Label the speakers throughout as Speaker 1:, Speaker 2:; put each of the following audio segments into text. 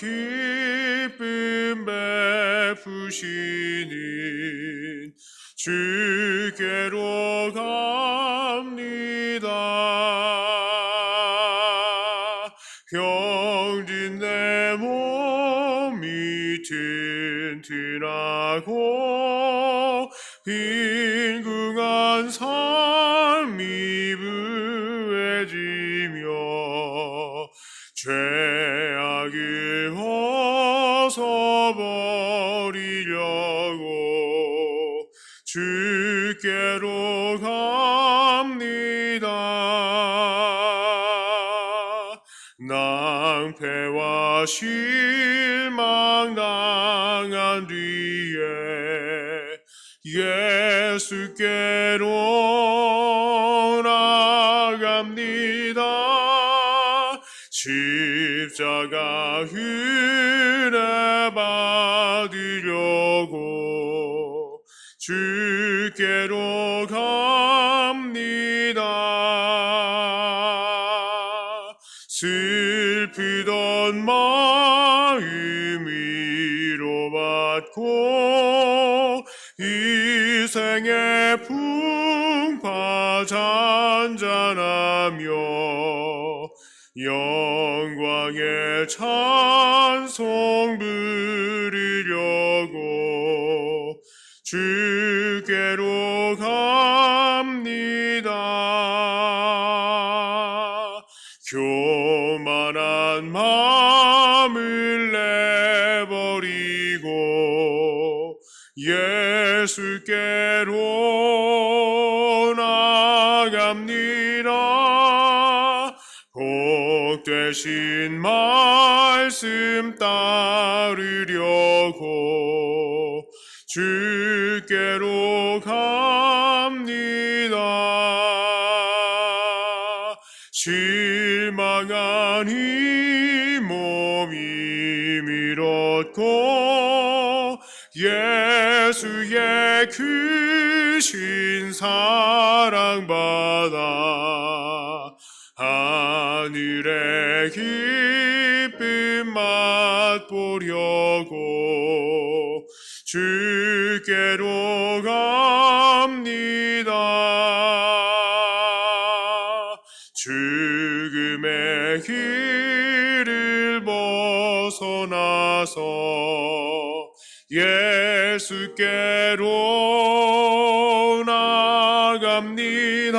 Speaker 1: 기쁨 베푸시는 주께로 갑니다. 병든 내 몸이 튼튼하고 낭패와 실망 당한 뒤에 예수께로 나갑니다. 십자가 은혜 받으려고 주께로 갑니다. 슬프던 마음 위로받고 이 생의 풍파 잔잔하며 영광의 찬송 부르 교만한 마음을 내버리고 예수께로 나갑니다. 복 되신 말씀 따르려고 주 밀었고 예수의 크신 사랑받아 하늘의 기쁨 맛보려고 예수께로 나갑니다.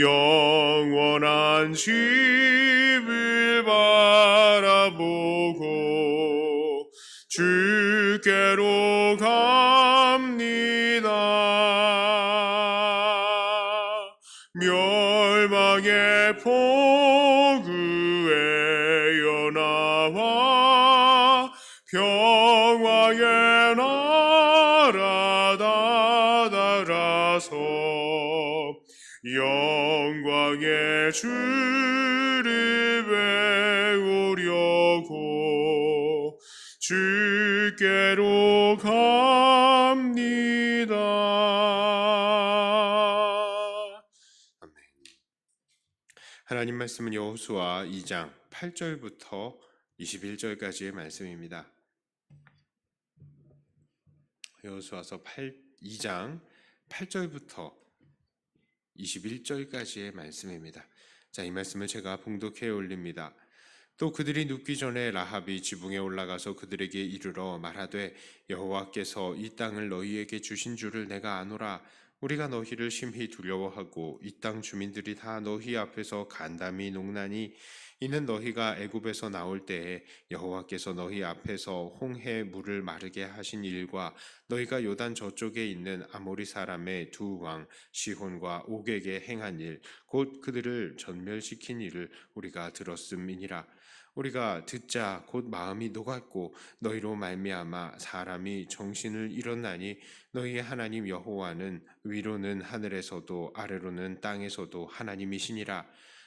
Speaker 1: 영원한 집을 바라보고 나라 다다라서 영광의 주를 배우려고 주께로 갑니다. 아멘. 하나님 말씀은 여호수아 2장 8절부터 21절까지의 말씀입니다. 여호수아서 8 2장 8절부터 21절까지의 말씀입니다. 자, 이 말씀을 제가 봉독해 올립니다. 또 그들이 눕기 전에 라합이 지붕에 올라가서 그들에게 이르러 말하되 여호와께서 이 땅을 너희에게 주신 줄을 내가 아노라 우리가 너희를 심히 두려워하고 이 땅 주민들이 다 너희 앞에서 간담이 농나니 이는 너희가 애굽에서 나올 때에 여호와께서 너희 앞에서 홍해 물을 마르게 하신 일과 너희가 요단 저쪽에 있는 아모리 사람의 두 왕 시혼과 옥에게 행한 일 곧 그들을 전멸시킨 일을 우리가 들었음이니라 우리가 듣자 곧 마음이 녹았고 너희로 말미암아 사람이 정신을 잃었나니 너희의 하나님 여호와는 위로는 하늘에서도 아래로는 땅에서도 하나님이시니라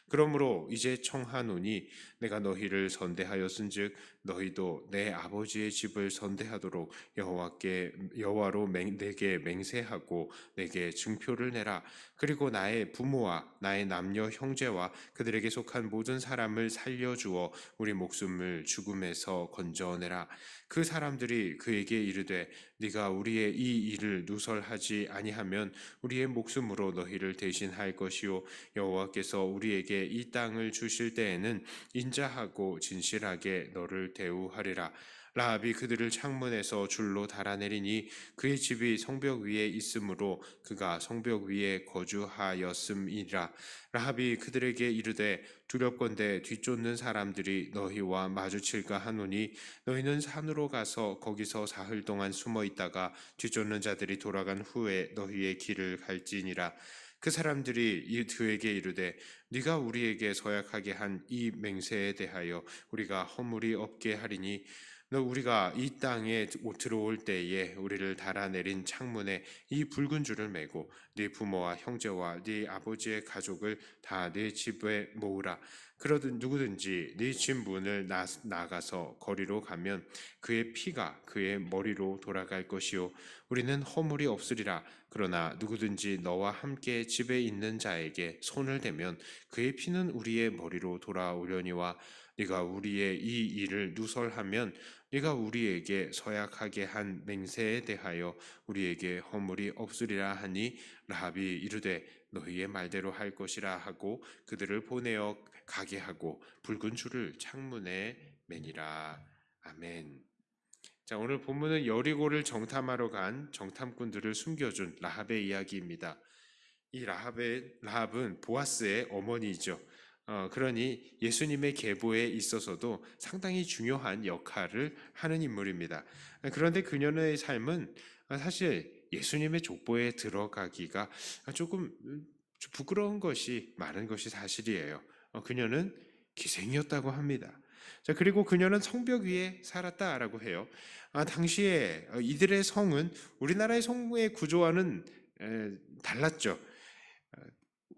Speaker 2: 그러므로 이제 청하노니 내가 너희를 선대하였은즉 너희도 내 아버지의 집을 선대하도록 여호와께 여호와로 맹, 내게 맹세하고 내게 증표를 내라. 그리고 나의 부모와 나의 남녀 형제와 그들에게 속한 모든 사람을 살려 주어 우리 목숨을 죽음에서 건져내라. 그 사람들이 그에게 이르되 네가 우리의 이 일을 누설하지 아니하면 우리의 목숨으로 너희를 대신할 것이요. 여호와께서 우리에게 이 땅을 주실 때에는 인자하고 진실하게 너를 대우하리라. 라합이 그들을 창문에서 줄로 달아내리니 그의 집이 성벽 위에 있으므로 그가 성벽 위에 거주하였음이라. 라합이 그들에게 이르되 두렵건대 뒤쫓는 사람들이 너희와 마주칠까 하노니 너희는 산으로 가서 거기서 사흘 동안 숨어 있다가 뒤쫓는 자들이 돌아간 후에 너희의 길을 갈지니라 그 사람들이 이 그에게 이르되 네가 우리에게 서약하게 한 이 맹세에 대하여 우리가 허물이 없게 하리니 너 우리가 이 땅에 들어올 때에 우리를 달아내린 창문에 이 붉은 줄을 메고 네 부모와 형제와 네 아버지의 가족을 다 네 집에 모으라 그러든 누구든지 네 집 문을 나, 나가서 거리로 가면 그의 피가 그의 머리로 돌아갈 것이요. 우리는 허물이 없으리라. 그러나 누구든지 너와 함께 집에 있는 자에게 손을 대면 그의 피는 우리의 머리로 돌아오려니와 네가 우리의 이 일을 누설하면 네가 우리에게 서약하게 한 맹세에 대하여 우리에게 허물이 없으리라 하니 라합이 이르되 너희의 말대로 할 것이라 하고 그들을 보내어 가게 하고 붉은 줄을 창문에 매니라 아멘. 자 오늘 본문은 여리고를 정탐하러 간 정탐꾼들을 숨겨준 라합의 이야기입니다. 이 라합의 라합은 보아스의 어머니죠. 어, 그러니 예수님의 계보에 있어서도 상당히 중요한 역할을 하는 인물입니다. 그런데 그녀의 삶은 사실 예수님의 족보에 들어가기가 조금 부끄러운 것이 많은 것이 사실이에요. 어, 그녀는 기생이었다고 합니다. 자, 그리고 그녀는 성벽 위에 살았다라고 해요. 아, 당시에 이들의 성은 우리나라의 성의 구조와는 에, 달랐죠.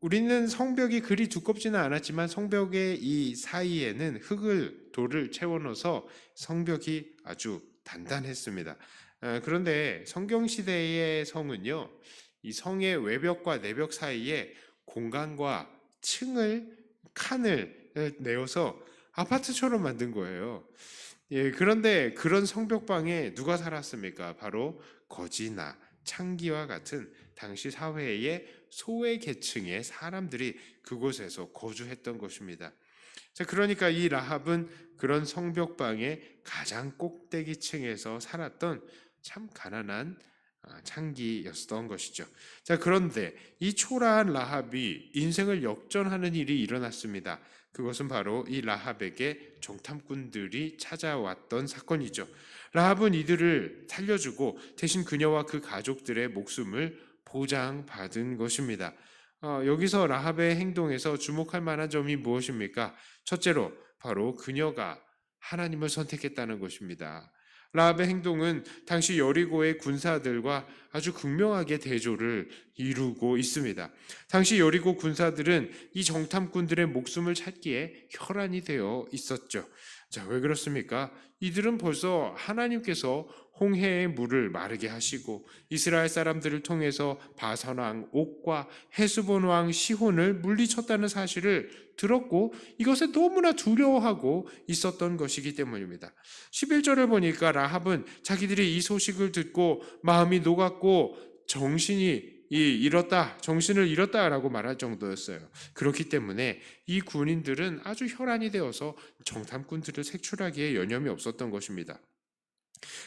Speaker 2: 우리는 성벽이 그리 두껍지는 않았지만 성벽의 이 사이에는 흙을 돌을 채워 넣어서 성벽이 아주 단단했습니다. 아, 그런데 성경 시대의 성은요, 이 성의 외벽과 내벽 사이에 공간과 층을 칸을 내어서 아파트처럼 만든 거예요. 예, 그런데 그런 성벽방에 누가 살았습니까? 바로 거지나 창기와 같은 당시 사회의 소외 계층의 사람들이 그곳에서 거주했던 것입니다. 자, 그러니까 이 라합은 그런 성벽방의 가장 꼭대기층에서 살았던 참 가난한 아, 창기였던 것이죠. 자, 그런데 이 초라한 라합이 인생을 역전하는 일이 일어났습니다. 그것은 바로 이 라합에게 정탐꾼들이 찾아왔던 사건이죠. 라합은 이들을 살려주고 대신 그녀와 그 가족들의 목숨을 보장받은 것입니다. 어, 여기서 라합의 행동에서 주목할 만한 점이 무엇입니까? 첫째로 바로 그녀가 하나님을 선택했다는 것입니다. 라합의 행동은 당시 여리고의 군사들과 아주 극명하게 대조를 이루고 있습니다. 당시 여리고 군사들은 이 정탐꾼들의 목숨을 찾기에 혈안이 되어 있었죠. 자, 왜 그렇습니까? 이들은 벌써 하나님께서 홍해의 물을 마르게 하시고 이스라엘 사람들을 통해서 바선왕 옥과 헤스본 왕 시혼을 물리쳤다는 사실을 들었고 이것에 너무나 두려워하고 있었던 것이기 때문입니다. 11절을 보니까 라합은 자기들이 이 소식을 듣고 마음이 녹았고 정신이 이 잃었다, 정신을 잃었다라고 말할 정도였어요. 그렇기 때문에 이 군인들은 아주 혈안이 되어서 정탐꾼들을 색출하기에 여념이 없었던 것입니다.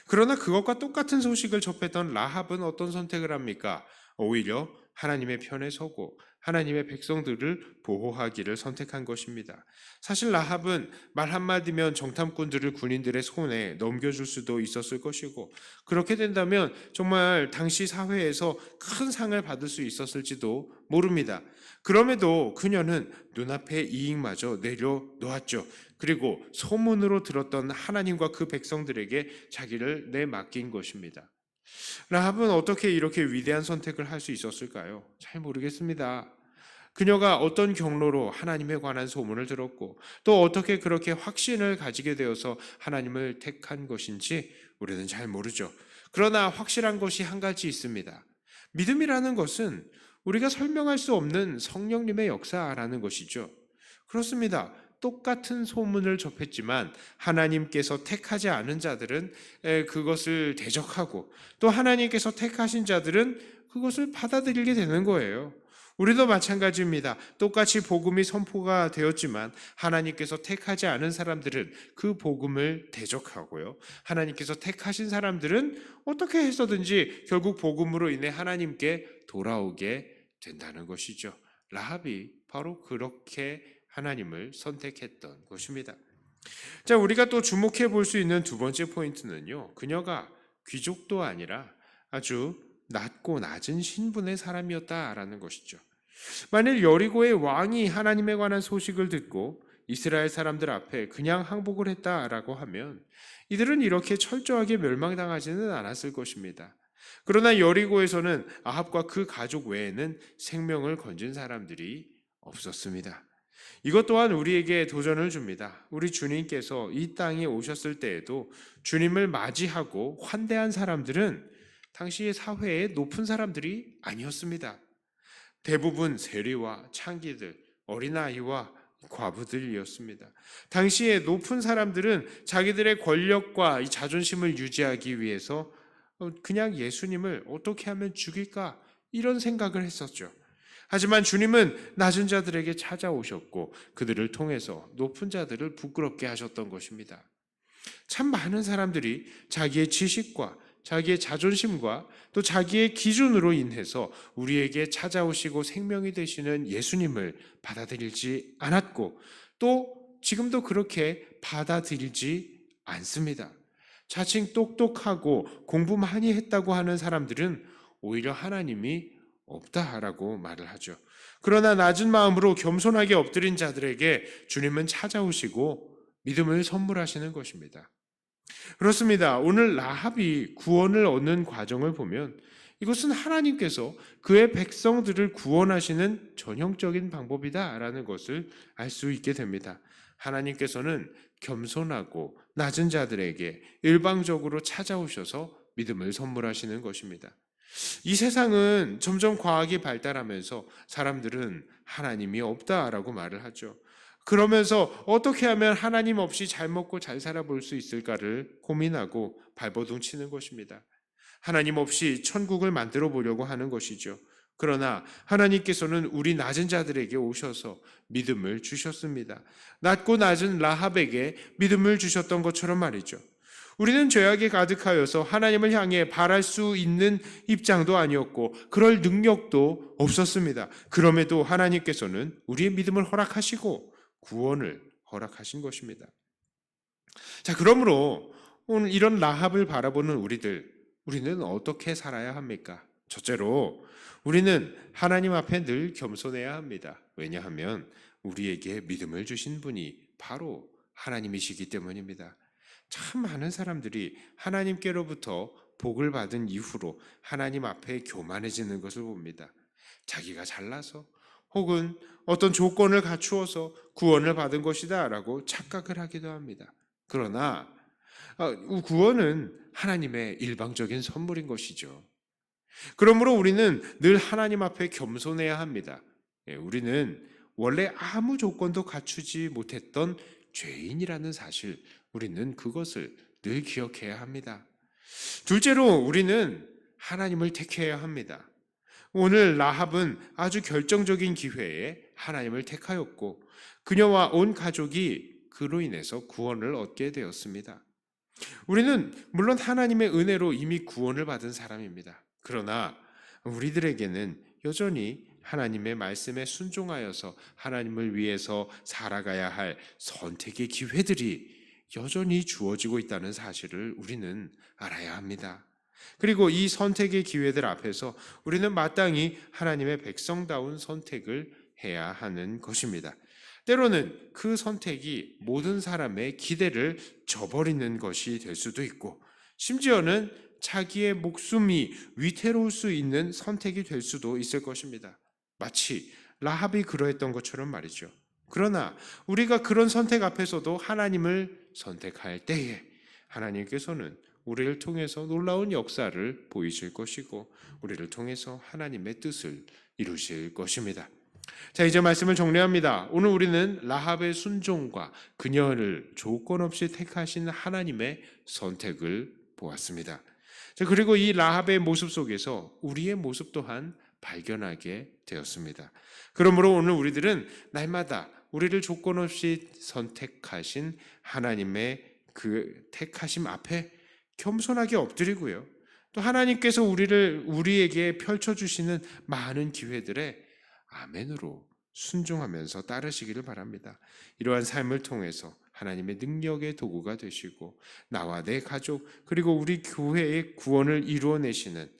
Speaker 2: 그러나 그것과 똑같은 소식을 접했던 라합은 어떤 선택을 합니까? 오히려 하나님의 편에 서고 하나님의 백성들을 보호하기를 선택한 것입니다. 사실 라합은 말 한마디면 정탐꾼들을 군인들의 손에 넘겨줄 수도 있었을 것이고 그렇게 된다면 정말 당시 사회에서 큰 상을 받을 수 있었을지도 모릅니다. 그럼에도 그녀는 눈앞에 이익마저 내려놓았죠. 그리고 소문으로 들었던 하나님과 그 백성들에게 자기를 내맡긴 것입니다. 라합은 어떻게 이렇게 위대한 선택을 할 수 있었을까요? 잘 모르겠습니다. 그녀가 어떤 경로로 하나님에 관한 소문을 들었고 또 어떻게 그렇게 확신을 가지게 되어서 하나님을 택한 것인지 우리는 잘 모르죠. 그러나 확실한 것이 한 가지 있습니다. 믿음이라는 것은 우리가 설명할 수 없는 성령님의 역사라는 것이죠. 그렇습니다. 똑같은 소문을 접했지만 하나님께서 택하지 않은 자들은 에, 그것을 대적하고 또 하나님께서 택하신 자들은 그것을 받아들이게 되는 거예요. 우리도 마찬가지입니다. 똑같이 복음이 선포가 되었지만 하나님께서 택하지 않은 사람들은 그 복음을 대적하고요. 하나님께서 택하신 사람들은 어떻게 해서든지 결국 복음으로 인해 하나님께 돌아오게 된다는 것이죠. 라합이 바로 그렇게 하나님을 선택했던 것입니다. 자, 우리가 또 주목해 볼 수 있는 두 번째 포인트는요. 그녀가 귀족도 아니라 아주 낮고 낮은 신분의 사람이었다라는 것이죠. 만일 여리고의 왕이 하나님에 관한 소식을 듣고 이스라엘 사람들 앞에 그냥 항복을 했다라고 하면 이들은 이렇게 철저하게 멸망당하지는 않았을 것입니다. 그러나 여리고에서는 아합과 그 가족 외에는 생명을 건진 사람들이 없었습니다. 이것 또한 우리에게 도전을 줍니다. 우리 주님께서 이 땅에 오셨을 때에도 주님을 맞이하고 환대한 사람들은 당시의 사회의 높은 사람들이 아니었습니다. 대부분 세리와 창기들, 어린아이와 과부들이었습니다. 당시에 높은 사람들은 자기들의 권력과 이 자존심을 유지하기 위해서 그냥 예수님을 어떻게 하면 죽일까 이런 생각을 했었죠. 하지만 주님은 낮은 자들에게 찾아오셨고 그들을 통해서 높은 자들을 부끄럽게 하셨던 것입니다. 참 많은 사람들이 자기의 지식과 자기의 자존심과 또 자기의 기준으로 인해서 우리에게 찾아오시고 생명이 되시는 예수님을 받아들이지 않았고 또 지금도 그렇게 받아들이지 않습니다. 자칭 똑똑하고 공부 많이 했다고 하는 사람들은 오히려 하나님이 없다라고 말을 하죠. 그러나 낮은 마음으로 겸손하게 엎드린 자들에게 주님은 찾아오시고 믿음을 선물하시는 것입니다. 그렇습니다. 오늘 라합이 구원을 얻는 과정을 보면 이것은 하나님께서 그의 백성들을 구원하시는 전형적인 방법이다라는 것을 알 수 있게 됩니다. 하나님께서는 겸손하고 낮은 자들에게 일방적으로 찾아오셔서 믿음을 선물하시는 것입니다. 이 세상은 점점 과학이 발달하면서 사람들은 하나님이 없다라고 말을 하죠. 그러면서 어떻게 하면 하나님 없이 잘 먹고 잘 살아볼 수 있을까를 고민하고 발버둥 치는 것입니다. 하나님 없이 천국을 만들어 보려고 하는 것이죠. 그러나 하나님께서는 우리 낮은 자들에게 오셔서 믿음을 주셨습니다. 낮고 낮은 라합에게 믿음을 주셨던 것처럼 말이죠. 우리는 죄악에 가득하여서 하나님을 향해 바랄 수 있는 입장도 아니었고 그럴 능력도 없었습니다. 그럼에도 하나님께서는 우리의 믿음을 허락하시고 구원을 허락하신 것입니다. 자, 그러므로 오늘 이런 라합을 바라보는 우리들, 우리는 어떻게 살아야 합니까? 첫째로, 우리는 하나님 앞에 늘 겸손해야 합니다. 왜냐하면 우리에게 믿음을 주신 분이 바로 하나님이시기 때문입니다. 참 많은 사람들이 하나님께로부터 복을 받은 이후로 하나님 앞에 교만해지는 것을 봅니다. 자기가 잘나서 혹은 어떤 조건을 갖추어서 구원을 받은 것이다 라고 착각을 하기도 합니다. 그러나 어, 구원은 하나님의 일방적인 선물인 것이죠. 그러므로 우리는 늘 하나님 앞에 겸손해야 합니다. 예, 우리는 원래 아무 조건도 갖추지 못했던 죄인이라는 사실, 우리는 그것을 늘 기억해야 합니다. 둘째로 우리는 하나님을 택해야 합니다. 오늘 라합은 아주 결정적인 기회에 하나님을 택하였고 그녀와 온 가족이 그로 인해서 구원을 얻게 되었습니다. 우리는 물론 하나님의 은혜로 이미 구원을 받은 사람입니다. 그러나 우리들에게는 여전히 하나님의 말씀에 순종하여서 하나님을 위해서 살아가야 할 선택의 기회들이 여전히 주어지고 있다는 사실을 우리는 알아야 합니다. 그리고 이 선택의 기회들 앞에서 우리는 마땅히 하나님의 백성다운 선택을 해야 하는 것입니다. 때로는 그 선택이 모든 사람의 기대를 저버리는 것이 될 수도 있고, 심지어는 자기의 목숨이 위태로울 수 있는 선택이 될 수도 있을 것입니다. 마치 라합이 그러했던 것처럼 말이죠. 그러나 우리가 그런 선택 앞에서도 하나님을 선택할 때에 하나님께서는 우리를 통해서 놀라운 역사를 보이실 것이고 우리를 통해서 하나님의 뜻을 이루실 것입니다. 자, 이제 말씀을 정리합니다. 오늘 우리는 라합의 순종과 그녀를 조건 없이 택하신 하나님의 선택을 보았습니다. 자, 그리고 이 라합의 모습 속에서 우리의 모습 또한 발견하게 되었습니다. 그러므로 오늘 우리들은 날마다 우리를 조건 없이 선택하신 하나님의 그 택하심 앞에 겸손하게 엎드리고요. 또 하나님께서 우리를 우리에게 펼쳐 주시는 많은 기회들에 아멘으로 순종하면서 따르시기를 바랍니다. 이러한 삶을 통해서 하나님의 능력의 도구가 되시고 나와 내 가족 그리고 우리 교회의 구원을 이루어내시는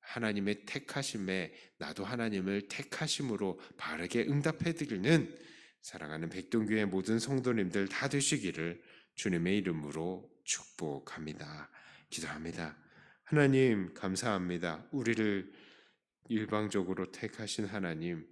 Speaker 2: 하나님의 택하심에 나도 하나님을 택하심으로 바르게 응답해 드리는 사랑하는 백동교회 모든 성도님들 다 되시기를 주님의 이름으로 축복합니다. 기도합니다. 하나님 감사합니다. 우리를 일방적으로 택하신 하나님,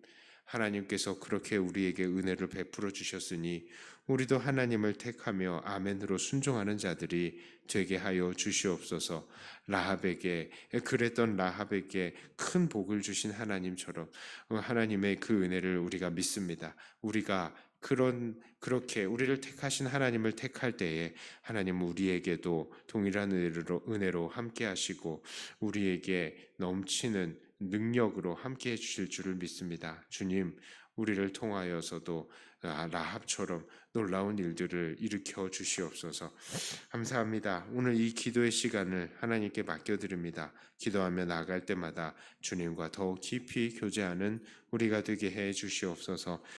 Speaker 2: 하나님께서 그렇게 우리에게 은혜를 베풀어 주셨으니 우리도 하나님을 택하며 아멘으로 순종하는 자들이 되게 하여 주시옵소서. 라합에게 그랬던 라합에게 큰 복을 주신 하나님처럼 하나님의 그 은혜를 우리가 믿습니다. 우리가 그런 그렇게 우리를 택하신 하나님을 택할 때에 하나님 우리에게도 동일한 은혜로, 은혜로 함께 하시고 우리에게 넘치는 능력으로 함께 해 주실 줄을 믿습니다. 주님, 우리를 통하여서도 아, 라합처럼 놀라운 일들을 일으켜 주시옵소서. 감사합니다. 오늘 이 기도의 시간을 하나님께 맡겨드립니다. 기도하며 나아갈 때마다 주님과 더욱 깊이 교제하는 우리가 되게 해 주시옵소서.